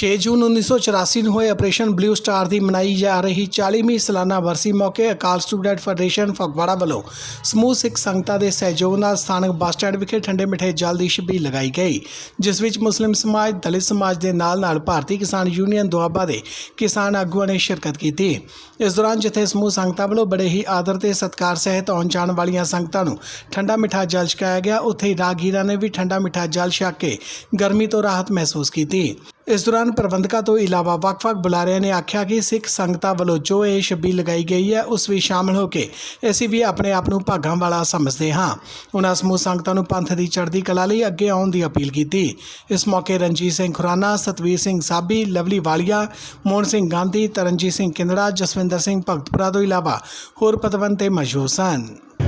6 ਜੂਨ 1984 ਨੂੰ ਹੋਏ operation blue star ਦੀ ਮਨਾਈ ਜਾ ਰਹੀ 40ਵੀਂ ਸਾਲਾਨਾ ਵਰਸੀ ਮੌਕੇ ਅਕਾਲ ਸਟੂਡੈਂਟ ਫੈਡਰੇਸ਼ਨ ਫਗਵਾੜਾ ਵੱਲੋਂ ਸਮੂਹ ਸਿੱਖ ਸੰਗਤਾਂ ਦੇ ਸਹਿਯੋਗ ਨਾਲ ਸਥਾਨਕ ਬੱਸ ਸਟੈਂਡ ਵਿਖੇ ਠੰਡੇ ਮਿੱਠੇ ਜਲ ਦੀ ਛਬੀਲ ਲਗਾਈ ਗਈ, ਜਿਸ ਵਿੱਚ ਮੁਸਲਿਮ ਸਮਾਜ, ਦਲਿਤ ਸਮਾਜ ਦੇ ਨਾਲ-ਨਾਲ ਭਾਰਤੀ ਕਿਸਾਨ ਯੂਨੀਅਨ ਦੁਆਬਾ ਦੇ ਕਿਸਾਨ ਆਗੂਆਂ ਨੇ ਸ਼ਿਰਕਤ ਕੀਤੀ। ਇਸ ਦੌਰਾਨ ਜਿੱਥੇ ਸਮੂਹ ਸੰਗਤਾਂ ਵੱਲੋਂ ਬੜੇ ਹੀ ਆਦਰ ਤੇ ਸਤਿਕਾਰ ਸਹਿਤ ਆਉਣ ਜਾਣ ਵਾਲੀਆਂ ਸੰਗਤਾਂ ਨੂੰ ਠੰਡਾ ਮਿੱਠਾ ਜਲ ਛਕਾਇਆ ਗਿਆ, ਉੱਥੇ ਹੀ ਰਾਗੀਰਾਂ ਨੇ ਵੀ ਠੰਡਾ ਮਿੱਠਾ ਜਲ ਛਕ ਕੇ ਗਰਮੀ ਤੋਂ ਰਾਹਤ ਮਹਿਸੂਸ ਕੀਤੀ। ਇਸ ਦੌਰਾਨ ਪ੍ਰਬੰਧਕਾਂ ਤੋਂ ਇਲਾਵਾ ਵੱਖ-ਵੱਖ ਬੁਲਾਰਿਆਂ ਨੇ ਆਖਿਆ ਕਿ ਸਿੱਖ ਸੰਗਤਾਂ ਵੱਲੋਂ ਜੋ ਇਹ ਛਬੀਲ ਲਗਾਈ ਗਈ ਹੈ, ਉਸ ਵਿੱਚ ਸ਼ਾਮਲ ਹੋ ਕੇ ਅਸੀਂ ਵੀ ਆਪਣੇ ਆਪ ਨੂੰ ਭਾਗਾਂ ਵਾਲਾ ਸਮਝਦੇ ਹਾਂ। ਉਹਨਾਂ ਸਮੂਹ ਸੰਗਤਾਂ ਨੂੰ ਪੰਥ ਦੀ ਚੜ੍ਹਦੀ ਕਲਾ ਲਈ ਅੱਗੇ ਆਉਣ ਦੀ ਅਪੀਲ ਕੀਤੀ। ਇਸ ਮੌਕੇ ਰਣਜੀਤ ਸਿੰਘ ਖੁਰਾਨਾ, ਸਤਵੀਰ ਸਿੰਘ ਸਾਬੀ, ਲਵਲੀ ਵਾਲੀਆ, ਮੋਹਨ ਸਿੰਘ ਗਾਂਧੀ, ਤਰਨਜੀਤ ਸਿੰਘ ਕਿੰਦੜਾ, ਜਸਵਿੰਦਰ ਸਿੰਘ ਭਗਤਪੁਰਾ ਤੋਂ ਇਲਾਵਾ ਹੋਰ ਪਤਵੰਤੇ ਤੇ ਮੌਜੂਦ ਸਨ।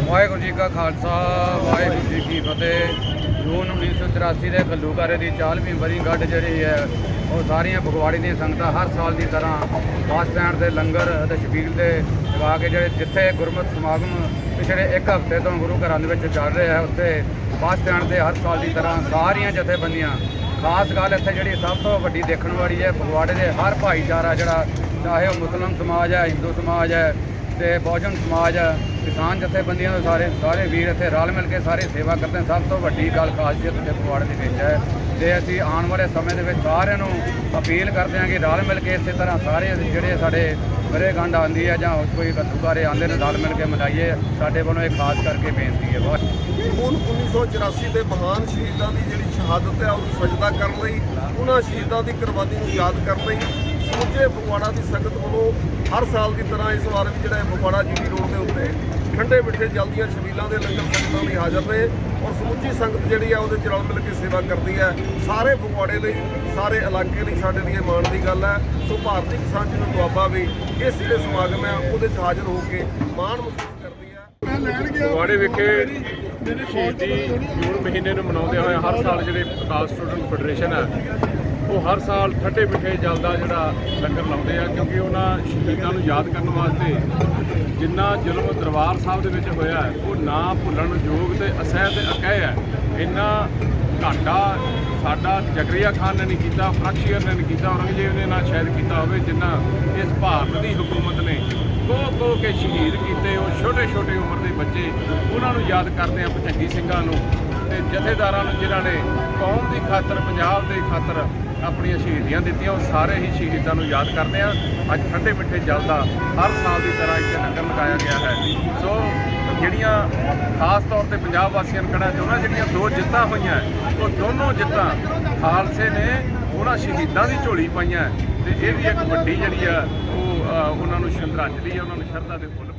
ਵਾਹਿਗੁਰੂ ਜੀ ਕਾ ਖਾਲਸਾ, ਵਾਹਿਗੁਰੂ ਜੀ ਕੀ ਫਤਿਹ। ਜੂਨ 1984 ਦੇ ਘੱਲੂਘਾਰੇ ਦੀ 40ਵੀਂ ਵਰ੍ਹੀਗੰਢ ਜਿਹੜੀ ਹੈ, ਉਹ ਸਾਰੀਆਂ ਫਗਵਾੜੀ ਦੀਆਂ ਸੰਗਤਾਂ ਹਰ ਸਾਲ ਦੀ ਤਰ੍ਹਾਂ ਬੱਸ ਸਟੈਂਡ ਦੇ ਲੰਗਰ ਅਤੇ ਛਬੀਲ ਦੇ ਲਗਾ ਕੇ ਜਿਹੜੇ ਜਿੱਥੇ ਗੁਰਮਤਿ ਸਮਾਗਮ ਪਿਛਲੇ ਇੱਕ ਹਫ਼ਤੇ ਤੋਂ ਗੁਰੂ ਘਰਾਂ ਦੇ ਵਿੱਚ ਚੱਲ ਰਿਹਾ ਹੈ, ਉੱਥੇ ਬੱਸ ਸਟੈਂਡ ਦੇ ਹਰ ਸਾਲ ਦੀ ਤਰ੍ਹਾਂ ਸਾਰੀਆਂ ਜਥੇਬੰਦੀਆਂ, ਖਾਸ ਗੱਲ ਇੱਥੇ ਜਿਹੜੀ ਸਭ ਤੋਂ ਵੱਡੀ ਦੇਖਣ ਵਾਲੀ ਹੈ, ਫਗਵਾੜੇ ਦੇ ਹਰ ਭਾਈਚਾਰਾ ਜਿਹੜਾ, ਚਾਹੇ ਉਹ ਮੁਸਲਮਾਨ ਸਮਾਜ ਹੈ, ਹਿੰਦੂ ਸਮਾਜ ਹੈ ਤੇ ਬਹੁਜਨ ਸਮਾਜ, ਕਿਸਾਨ ਜਥੇਬੰਦੀਆਂ ਦੇ ਸਾਰੇ ਸਾਰੇ ਵੀਰ ਇੱਥੇ ਰਲ ਮਿਲ ਕੇ ਸਾਰੇ ਸੇਵਾ ਕਰਦੇ ਹਨ ਸਭ ਤੋਂ ਵੱਡੀ ਗੱਲ ਖਾਸੀਅਤ ਤੇ ਫਗਵਾੜੇ ਦੇ ਵਿੱਚ ਹੈ। ਤੇ ਅਸੀਂ ਆਉਣ ਵਾਲੇ ਸਮੇਂ ਦੇ ਵਿੱਚ ਸਾਰਿਆਂ ਨੂੰ ਅਪੀਲ ਕਰਦੇ ਹਾਂ ਕਿ ਰਲ ਮਿਲ ਕੇ ਇਸੇ ਤਰ੍ਹਾਂ ਸਾਰੇ ਜਿਹੜੇ ਸਾਡੇ ਬਰੇ ਗੰਢ ਆਉਂਦੀ ਹੈ ਜਾਂ ਕੋਈ ਕੱਦੂਕਾਰੇ ਆਉਂਦੇ ਨੇ, ਰਲ ਮਿਲ ਕੇ ਮਨਾਈਏ। ਸਾਡੇ ਵੱਲੋਂ ਇਹ ਖਾਸ ਕਰਕੇ ਬੇਨਤੀ ਹੈ। ਬਹੁਤ ਜੂਨ 1984 ਦੇ ਮਹਾਨ ਸ਼ਹੀਦਾਂ ਦੀ ਜਿਹੜੀ ਸ਼ਹਾਦਤ ਹੈ, ਉਹਨੂੰ ਸਜਦਾ ਕਰਨ ਲਈ, ਉਹਨਾਂ ਸ਼ਹੀਦਾਂ ਦੀ ਕੁਰਬਾਨੀ ਨੂੰ ਯਾਦ ਕਰਨ ਲਈ ਸਮੁੱਚੇ ਫਗਵਾੜਾ ਦੀ ਸੰਗਤ ਵੱਲੋਂ ਹਰ ਸਾਲ ਦੀ ਤਰ੍ਹਾਂ ਇਸ ਵਾਰ ਵੀ ਜਿਹੜਾ ਫਗਵਾੜਾ ਜੀਟੀ ਰੋਡ ਦੇ ਉੱਤੇ ਠੰਡੇ ਮਿੱਠੇ ਜਲ ਦੀਆਂ ਛਬੀਲਾਂ ਦੇ ਲੰਗਰ ਸੰਗਤਾਂ ਲਈ ਹਾਜ਼ਰ ਨੇ ਔਰ ਸਮੁੱਚੀ ਸੰਗਤ ਜਿਹੜੀ ਹੈ ਉਹਦੇ ਚ ਰਲ ਮਿਲ ਕੇ ਸੇਵਾ ਕਰਦੀ ਹੈ। ਸਾਰੇ ਫਗਵਾੜੇ ਲਈ ਸਾਰੇ ਇਲਾਕੇ ਲਈ ਸਾਡੇ ਲਈ ਮਾਣ ਦੀ ਗੱਲ ਹੈ। ਸੋ ਭਾਰਤੀ ਕਿਸਾਨ ਯੂਨੀਅਨ ਦੁਆਬਾ ਵੀ ਇਸ ਜਿਹੜੇ ਸਮਾਗਮ ਹੈ ਉਹਦੇ ਚ ਹਾਜ਼ਰ ਹੋ ਕੇ ਮਾਣ ਮਹਿਸੂਸ ਕਰਦੀ ਹੈ। ਫਗਵਾੜੇ ਵਿਖੇ ਸ਼ਹੀਦੀ ਜੂਨ ਮਹੀਨੇ ਨੂੰ ਮਨਾਉਂਦੇ ਹੋਏ ਹਰ ਸਾਲ ਜਿਹੜੇ ਅਕਾਲ ਸਟੂਡੈਂਟ ਫੈਡਰੇਸ਼ਨ ਹੈ ਉਹ ਹਰ ਸਾਲ ਠੱਡੇ ਮਿੱਠੇ ਜਲ ਦਾ ਜਿਹੜਾ ਲੰਗਰ ਲਾਉਂਦੇ ਆ, ਕਿਉਂਕਿ ਉਹਨਾਂ ਸ਼ਹੀਦਾਂ ਨੂੰ ਯਾਦ ਕਰਨ ਵਾਸਤੇ ਜਿੰਨਾ ਜ਼ੁਲਮ ਦਰਬਾਰ ਸਾਹਿਬ ਦੇ ਵਿੱਚ ਹੋਇਆ ਉਹ ਨਾ ਭੁੱਲਣ ਯੋਗ ਤੇ ਅਸਹਿ ਤੇ ਅਕਹਿ ਹੈ। ਇੰਨਾ ਘਾਟਾ ਸਾਡਾ ਜਗਰੀਆ ਖਾਨ ਨੇ ਨਹੀਂ ਕੀਤਾ ਫਰਕਸ਼ੀਅਰ ਨੇ ਨਹੀਂ ਕੀਤਾ, ਔਰੰਗਜ਼ੇਬ ਨੇ ਨਾ ਸ਼ਾਇਦ ਕੀਤਾ ਹੋਵੇ, ਜਿੰਨਾ ਇਸ ਭਾਰਤ ਦੀ ਹਕੂਮਤ ਨੇ ਕੋ ਕੋ ਕੇ ਸ਼ਹੀਦ ਕੀਤੇ, ਉਹ ਛੋਟੇ ਛੋਟੇ ਉਮਰ ਦੇ ਬੱਚੇ, ਉਹਨਾਂ ਨੂੰ ਯਾਦ ਕਰਦੇ ਆ ਭਜੰਗੀ ਸਿੰਘਾਂ ਨੂੰ। ਤੇ ਜਥੇਦਾਰਾਂ ਨੂੰ ਜਿਨ੍ਹਾਂ ਨੇ ਕੌਮ ਦੀ ਖਾਤਰ, ਪੰਜਾਬ ਦੀ ਖਾਤਰ ਆਪਣੀਆਂ ਸ਼ਹੀਦੀਆਂ ਦਿੱਤੀਆਂ, ਉਹ ਸਾਰੇ ਹੀ ਸ਼ਹੀਦਾਂ ਨੂੰ ਯਾਦ ਕਰਦੇ ਆ। ਅੱਜ ਠੰਡੇ ਮਿੱਠੇ ਜਲ ਦਾ ਹਰ ਸਾਲ ਦੀ ਤਰ੍ਹਾਂ ਇੱਥੇ ਲੰਗਰ ਲਗਾਇਆ ਗਿਆ ਹੈ। ਸੋ ਜਿਹੜੀਆਂ ਖਾਸ ਤੌਰ ਤੇ ਪੰਜਾਬ ਵਾਸੀਆਂ ਨੂੰ ਕਹਿਣਾ ਚਾਹੁੰਦਾ ਜਿਹੜੀਆਂ ਦੋ ਜਿੱਤਾਂ ਹੋਈਆਂ, ਉਹ ਦੋਨੋਂ ਜਿੱਤਾਂ ਖਾਲਸੇ ਨੇ, ਉਹਨਾਂ ਸ਼ਹੀਦਾਂ ਦੀ ਝੋਲੀ ਪਾਈਆਂ। ਤੇ ਇਹ ਵੀ ਇੱਕ ਵੱਡੀ ਜਿਹੜੀ ਆ, ਉਹ ਉਹਨਾਂ ਨੂੰ ਸ਼ਰਧਾਂਜਲੀ ਹੈ ਉਹਨਾਂ ਨੂੰ ਸ਼ਰਧਾ ਦੇ ਫੁੱਲ